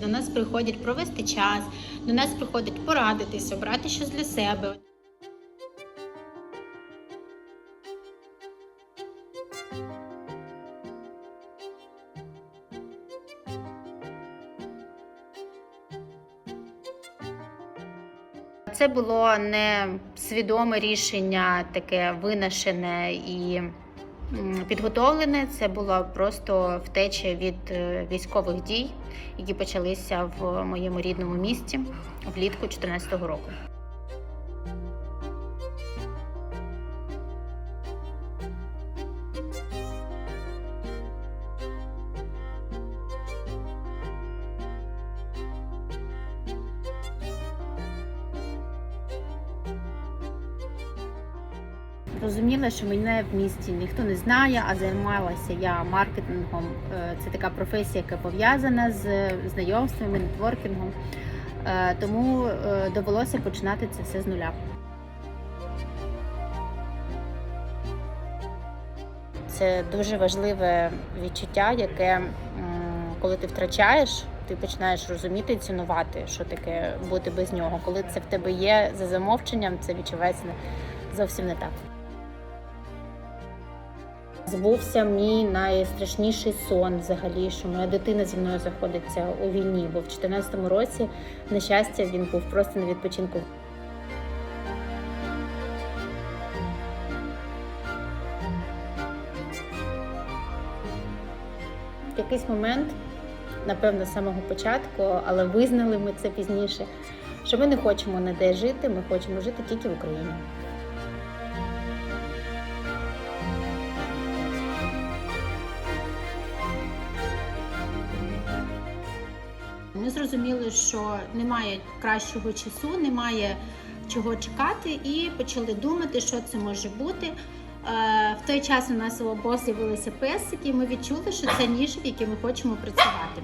До нас приходять провести час, до нас приходять порадитись, обрати щось для себе. Це було не свідоме рішення, таке винашене і підготовлене. Це була просто втеча від е, військових дій, які почалися в моєму рідному місті влітку 2014 року. Розуміла, що мене в місті ніхто не знає, а займалася я маркетингом. Е, Це така професія, яка пов'язана з знайомствами, нетворкінгом. Е, Тому е, довелося починати це все з нуля. Це дуже важливе відчуття, яке коли ти втрачаєш, ти починаєш розуміти і цінувати, що таке бути без нього. Коли це в тебе є за замовченням, це відчувається зовсім не так. Збувся мій найстрашніший сон взагалі, що моя дитина зі мною знаходиться у війні, бо в 2014 році, на щастя, він був просто на відпочинку. Якийсь момент, напевно, з самого початку, але визнали ми це пізніше, що ми не хочемо ніде жити, ми хочемо жити тільки в Україні. Ми зрозуміли, що немає кращого часу, немає чого чекати, і почали думати, що це може бути. Е, В той час у нас у обох з'явилися песики, і ми відчули, що це ніша, в якій ми хочемо працювати.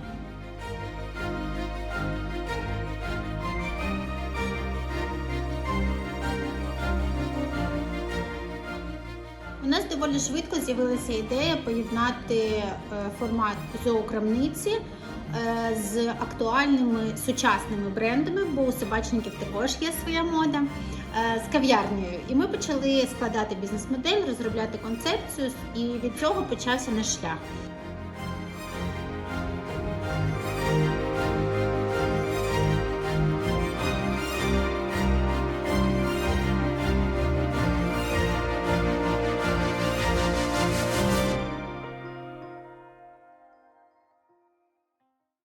У нас доволі швидко з'явилася ідея поєднати е, формат зоокрамниці з актуальними сучасними брендами, бо у собачників також є своя мода е, з кав'ярнею. І ми почали складати бізнес-модель, розробляти концепцію, і від цього почався наш шлях.